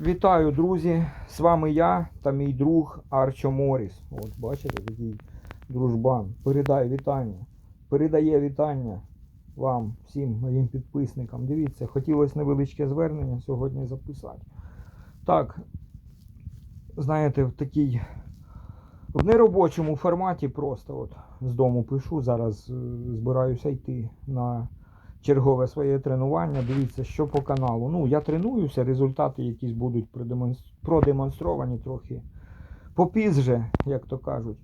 Вітаю, друзі! З вами я та мій друг Арчо Моріс. От бачите, такий дружбан. Передає вітання. Передає вітання вам, всім моїм підписникам. Дивіться, хотілося невеличке звернення сьогодні записати. Так, знаєте, в такій в неробочому форматі просто от з дому пишу. Зараз е, збираюся йти на чергове своє тренування. Дивіться, що по каналу. Ну, я тренуюся, результати якісь будуть продемонс- продемонстровані трохи попізже, як то кажуть.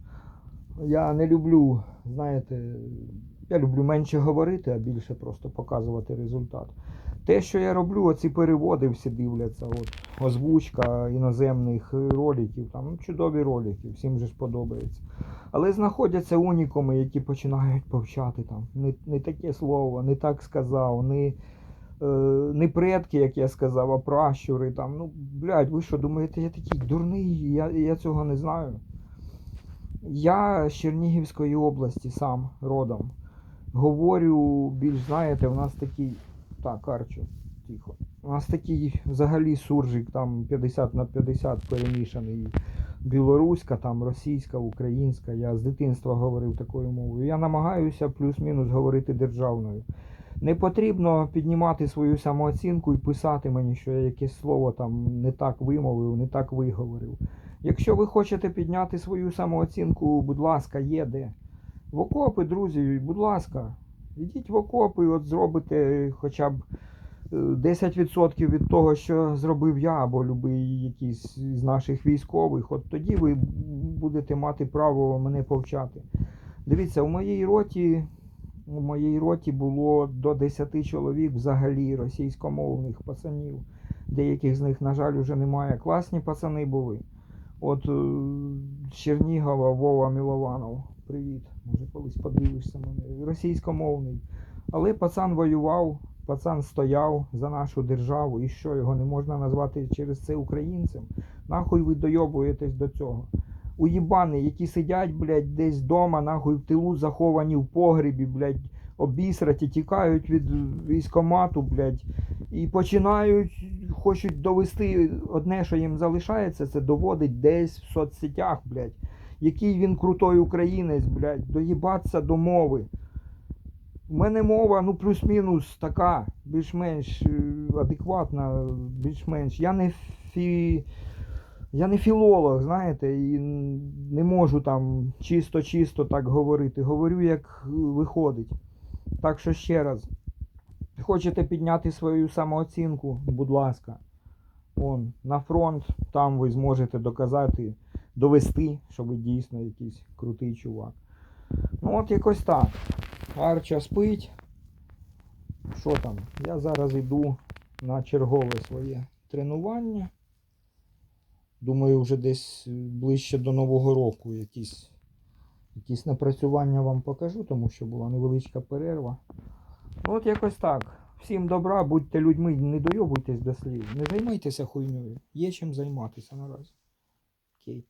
Я не люблю, знаєте, я люблю менше говорити, а більше просто показувати результат. Те, що я роблю, оці переводи всі дивляться, от, озвучка іноземних роликів, там ну, чудові ролики, всім же ж подобається. Але знаходяться унікуми, які починають повчати там. Не, не таке слово, не так сказав, не, е, не предки, як я сказав, а пращури. Там. Ну, блядь, ви що думаєте, я такий дурний, я, я цього не знаю. Я з Чернігівської області сам родом. Говорю, більш знаєте, у нас такий. Так, Арчо, тихо. У нас такий взагалі суржик там 50 на 50 перемішаний. Білоруська, там російська, українська. Я з дитинства говорив такою мовою. Я намагаюся плюс-мінус говорити державною. Не потрібно піднімати свою самооцінку і писати мені, що я якесь слово там не так вимовив, не так виговорив. Якщо ви хочете підняти свою самооцінку, будь ласка, є де. В окопи, друзі, будь ласка, йдіть в окопи, от зробите хоча б е, 10% від того, що зробив я, або любий якийсь з наших військових, от тоді ви будете мати право мене повчати. Дивіться, у моїй роті, у моїй роті було до 10 чоловік взагалі російськомовних пацанів. Деяких з них, на жаль, вже немає. Класні пацани були. От е, Чернігова Вова Мілованов. Привіт. Колись подивишся мене. Російськомовний. Але пацан воював, пацан стояв за нашу державу. І що його не можна назвати через це українцем? Нахуй ви дойобуєтесь до цього. Уїбани, які сидять, блядь, десь вдома, нахуй в тилу заховані в погрібі, блядь, обісраті, тікають від військомату, блядь, і починають, хочуть довести одне, що їм залишається, це доводить десь в соцсетях, блядь. Який він крутой українець, блядь, доїбатися до мови. У мене мова, ну, плюс-мінус така, більш-менш е, адекватна, більш-менш. Я не фі... Я не філолог, знаєте, і не можу там чисто-чисто так говорити. Говорю, як виходить. Так що ще раз, хочете підняти свою самооцінку, будь ласка. Вон, на фронт, там ви зможете доказати, довести, що ви дійсно якийсь крутий чувак. Ну от якось так. Арча спить. Що там? Я зараз йду на чергове своє тренування. Думаю, вже десь ближче до Нового року якісь, якісь напрацювання вам покажу, тому що була невеличка перерва. Ну, От якось так. Всім добра, будьте людьми, не дойобуйтесь до слів. Не займайтеся хуйньою. Є чим займатися наразі. Окей.